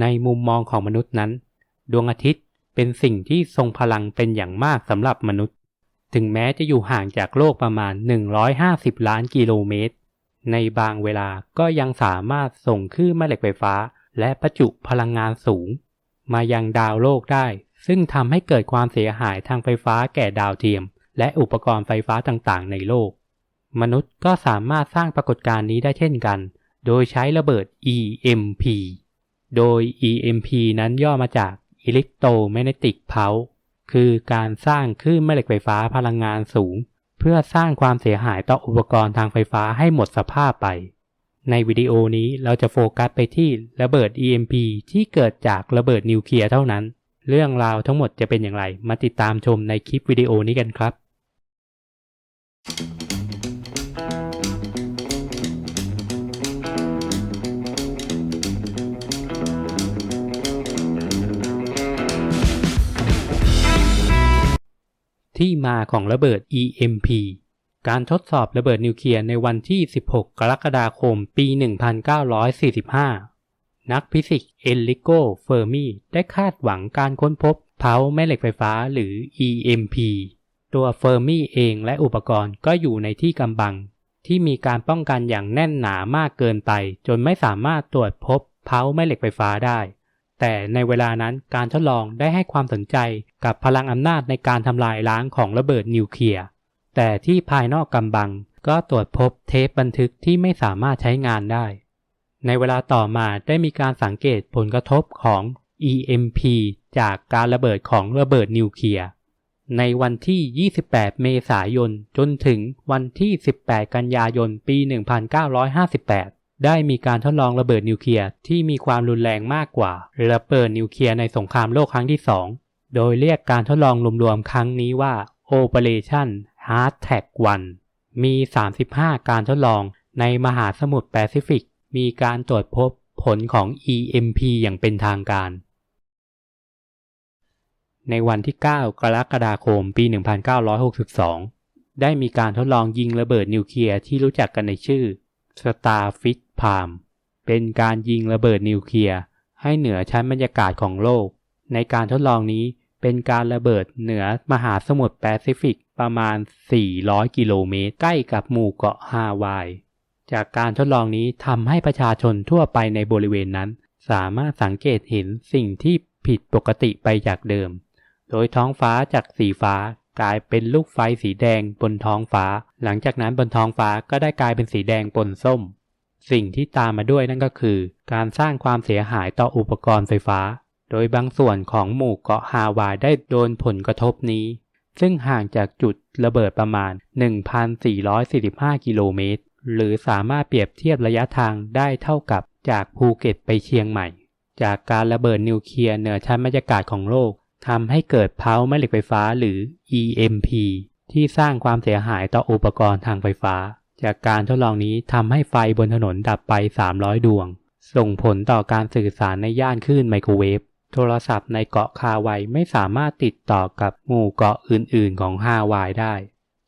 ในมุมมองของมนุษย์นั้น ดวงอาทิตย์เป็นสิ่งที่ทรงพลังเป็นอย่างมากสำหรับมนุษย์ ถึงแม้จะอยู่ห่างจากโลกประมาณ 150 ล้านกิโลเมตร ในบางเวลาก็ยังสามารถส่งคลื่นแม่เหล็กไฟฟ้า และประจุพลังงานสูง มายังดาวโลกได้ ซึ่งทำให้เกิดความเสียหายทางไฟฟ้าแก่ดาวเทียม และอุปกรณ์ไฟฟ้าต่างๆ ในโลก มนุษย์ก็สามารถสร้างปรากฏการณ์นี้ได้เช่นกัน โดยใช้ระเบิด EMP โดย EMP นั้นย่อมาจาก Electromagnetic Pulse คือการสร้างคลื่นแม่เหล็กไฟฟ้าพลังงานสูง เพื่อสร้างความเสียหายต่ออุปกรณ์ทางไฟฟ้าให้หมดสภาพไป ในวิดีโอนี้เราจะโฟกัสไปที่ระเบิด EMP ที่เกิดจากระเบิดนิวเคลียร์เท่านั้น เรื่องราวทั้งหมดจะเป็นอย่างไร มาติดตามชมในคลิปวิดีโอนี้กันครับ ที่มาของระเบิด EMP การทดสอบระเบิดนิวเคลียร์ในวันที่ 16 กรกฎาคม ปี 1945 นักฟิสิกส์เอลิโก เฟอร์มีได้คาดหวังการค้นพบเผาแม่เหล็กไฟฟ้าหรือ EMP ตัวเฟอร์มีเองและอุปกรณ์ก็อยู่ในที่กำบัง ที่มีการป้องกันอย่างแน่นหนามากเกินไป จนไม่สามารถตรวจพบเผาแม่เหล็กไฟฟ้าได้ แต่ในเวลานั้นการทดลองได้ให้ความสนใจกับพลังอำนาจในการทำลายล้างของระเบิดนิวเคลียร์แต่ที่ภายนอกกำบังก็ตรวจพบเทปบันทึกที่ไม่สามารถใช้งานได้ ในเวลาต่อมาได้มีการสังเกตผลกระทบของ EMP จากการระเบิดของระเบิดนิวเคลียร์ในวันที่ 28 เมษายน จนถึงวันที่ 18 กันยายน ปี 1958 ได้มีการทดลองระเบิดนิวเคลียร์ที่มีความรุนแรงมากกว่าระเบิดนิวเคลียร์ในสงครามโลกครั้งที่ 2 โดยเรียกการทดลองรวมๆครั้งนี้ว่า Operation Hard Tag 1 มี 35 การทดลองในมหาสมุทรแปซิฟิก มีการตรวจพบผลของ EMP อย่างเป็นทางการ ในวันที่ 9 กรกฎาคม ปี 1962 ได้มีการทดลองยิงระเบิดนิวเคลียร์ที่รู้จักกันในชื่อ Starfish Palm เป็นการยิงระเบิดนิวเคลียร์ให้เหนือชั้นบรรยากาศของโลก ในการทดลองนี้เป็นการระเบิดเหนือมหาสมุทรแปซิฟิกประมาณ 400 กิโลเมตรใกล้กับหมู่เกาะฮาวาย จากการทดลองนี้ทำให้ประชาชนทั่วไปในบริเวณนั้น สามารถสังเกตเห็นสิ่งที่ผิดปกติไปจากเดิม โดยท้องฟ้าจากสีฟ้ากลายเป็นลูกไฟสีแดงบนท้องฟ้า หลังจากนั้นบนท้องฟ้าก็ได้กลายเป็นสีแดงปนส้ม สิ่งที่ตามมาด้วยนั่นก็คือ การสร้างความเสียหายต่ออุปกรณ์ไฟฟ้า โดยบางส่วนของหมู่เกาะฮาวายได้โดนผลกระทบนี้ ซึ่งห่างจากจุดระเบิดประมาณ 1,445 กิโลเมตร หรือสามารถเปรียบเทียบระยะทางได้เท่ากับจากภูเก็ตไปเชียงใหม่ จากการระเบิดนิวเคลียร์เหนือชั้นบรรยากาศของโลกทำให้เกิดเผาแม่เหล็กไฟฟ้าหรือ EMP ที่สร้างความเสียหายต่ออุปกรณ์ทางไฟฟ้า จากการทดลองนี้ทำให้ไฟบนถนนดับไป 300 ดวง ส่งผลต่อการสื่อสารในย่านคลื่นไมโครเวฟ โทรศัพท์ในเกาะคาไวไม่สามารถติดต่อกับหมู่เกาะอื่นๆ ของฮาวายได้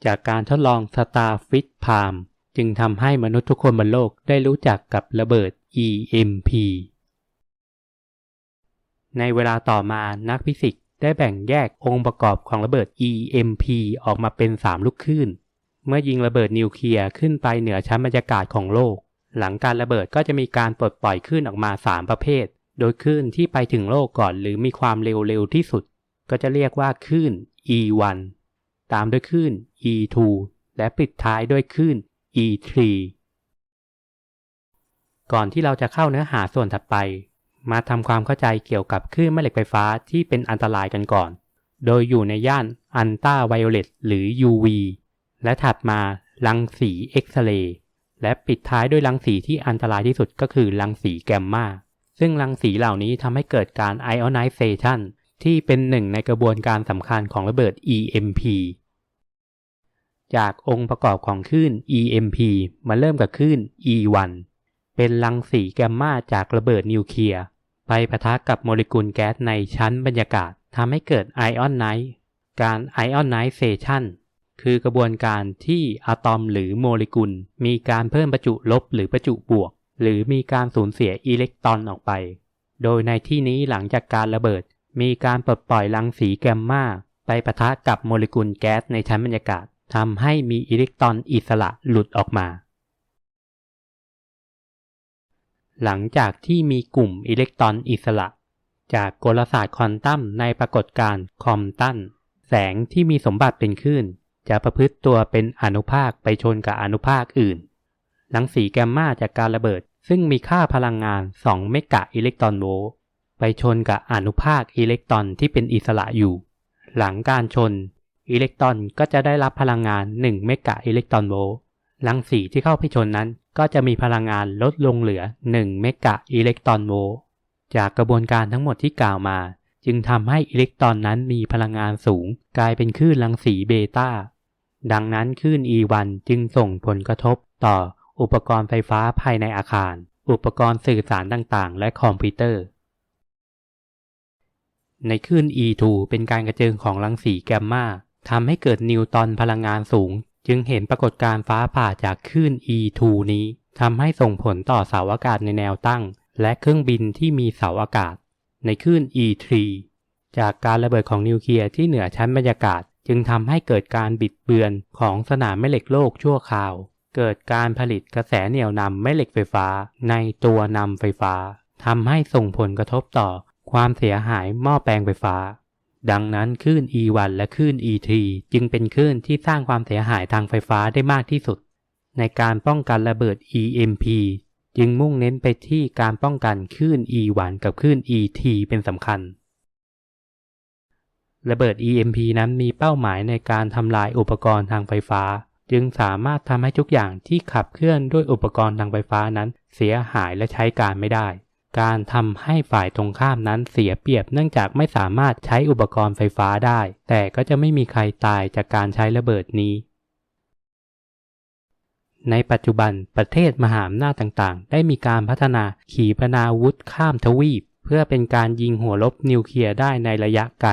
จากการทดลอง Starfish Palm จึงทำให้มนุษย์ทุกคนบนโลกได้รู้จักกับระเบิด EMP ในเวลาต่อมานักฟิสิกส์ได้แบ่งแยกองค์ประกอบของระเบิด EMP ออกมาเป็น 3 ลูกคลื่น เมื่อยิงระเบิดนิวเคลียร์ขึ้นไปเหนือชั้นบรรยากาศของโลก หลังการระเบิดก็จะมีการปลดปล่อยคลื่นออกมา 3 ประเภท โดยคลื่นที่ไปถึงโลกก่อนหรือมีความเร็วเร็วที่สุด ก็จะเรียกว่าคลื่น E1 ตามด้วยคลื่น E2 และปิดท้ายด้วยคลื่น E3 ก่อนที่เราจะเข้าเนื้อหาส่วนถัดไป มาทำความเข้าใจเกี่ยวกับคลื่นแม่เหล็กไฟฟ้าที่เป็นอันตรายกันก่อน โดยอยู่ในย่านอันต้าไวโอเลตหรือ UV และถัดมารังสีเอ็กซเรย์และปิดท้ายด้วยรังสีที่อันตรายที่สุดก็คือรังสีแกมมาซึ่งรังสีเหล่านี้ทำให้เกิดการไอออนไนเซชันที่เป็นหนึ่งในกระบวนการสำคัญของระเบิด EMP จากองค์ประกอบของคลื่น EMP มาเริ่มกับคลื่น E1 เป็นรังสีแกมมาจากระเบิดนิวเคลียร์ไปปะทะกับโมเลกุลแก๊สในชั้นบรรยากาศทำให้เกิดไอออนไนท์การไอออนไนเซชัน คือกระบวนการที่อะตอมหรือโมเลกุล มีการเพิ่มประจุลบหรือประจุบวก หรือมีการสูญเสียอิเล็กตรอนออกไป โดยในที่นี้หลังจากการระเบิด มีการปลดปล่อยรังสีแกมมาไปปะทะกับโมเลกุลแก๊สในชั้นบรรยากาศทำให้มีอิเล็กตรอนอิสระหลุดออกมา หลังจากที่มีกลุ่มอิเล็กตรอนอิสระ จากกลศาสตร์ควอนตัมในปรากฏการณ์คอมตันแสงที่มีสมบัติเป็นคลื่น จะประพฤติตัวเป็นอนุภาคไปชนกับอนุภาคอื่น รังสีแกมมาจากการระเบิด ซึ่งมีค่าพลังงาน 2 เมกะอิเล็กตรอนโวลต์ไปชนกับอนุภาคอิเล็กตรอนที่เป็นอิสระอยู่ หลังการชน อิเล็กตรอนก็จะได้รับพลังงาน 1 เมกะอิเล็กตรอนโวลต์รังสีที่เข้าไปชนนั้น ก็จะมีพลังงานลดลงเหลือ 1 เมกะอิเล็กตรอนโวลต์จากกระบวนการทั้งหมดที่กล่าวมา จึงทำให้อิเล็กตรอนนั้นมีพลังงานสูง กลายเป็นคลื่นรังสีเบต้า ดังนั้นคลื่น E1 จึงส่งผลกระทบต่ออุปกรณ์ไฟฟ้าภายในอาคาร อุปกรณ์สื่อสารต่างๆ และคอมพิวเตอร์ ในคลื่น E2 เป็นการกระเจิงของรังสีแกมมาทำให้เกิดนิวตอนพลังงานสูง จึงเห็นปรากฏการณ์ฟ้าผ่าจากคลื่น E2 นี้ทำให้ส่งผลต่อเสาอากาศในแนวตั้ง และเครื่องบินที่มีเสาอากาศ ในคลื่น E3 จากการระเบิดของนิวเคลียร์ที่เหนือชั้นบรรยากาศ จึงทำให้เกิดการบิดเบือนของสนามแม่เหล็กโลกชั่วคราว เกิดการผลิตกระแสเหนี่ยวนำแม่เหล็กไฟฟ้าในตัวนำไฟฟ้าทำให้ส่งผลกระทบต่อความเสียหายหม้อแปลงไฟฟ้า ดังนั้นคลื่น E1 และคลื่น E3 จึงเป็นคลื่นที่สร้างความเสียหายทางไฟฟ้าได้มากที่สุด ในการป้องกันระเบิด EMP จึงมุ่งเน้นไปที่การป้องกันคลื่น E1 กับคลื่น ET เป็นสำคัญ ระเบิด EMP นั้นมีเป้าหมายในการทำลายอุปกรณ์ทางไฟฟ้า จึงสามารถทำให้ทุกอย่างที่ขับเคลื่อนด้วยอุปกรณ์ทางไฟฟ้านั้น เสียหายและใช้การไม่ได้ การทำให้ฝ่ายตรงข้ามนั้นเสียเปรียบเนื่องจากไม่สามารถใช้อุปกรณ์ไฟฟ้าได้ แต่ก็จะไม่มีใครตายจากการใช้ระเบิดนี้ ในปัจจุบันประเทศมหาอำนาจต่างๆ ได้มีการพัฒนาขีปนาวุธข้ามทวีป เพื่อเป็นการยิงหัวลบนิวเคลียร์ได้ในระยะไกล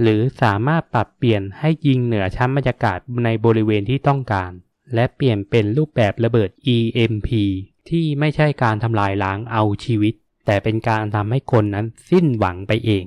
หรือสามารถปรับเปลี่ยนให้ยิงเหนือชั้นบรรยากาศในบริเวณที่ต้องการ และเปลี่ยนเป็นรูปแบบระเบิด EMP ที่ไม่ใช่การทำลายล้างเอาชีวิต แต่เป็นการทำให้คนนั้นสิ้นหวังไปเอง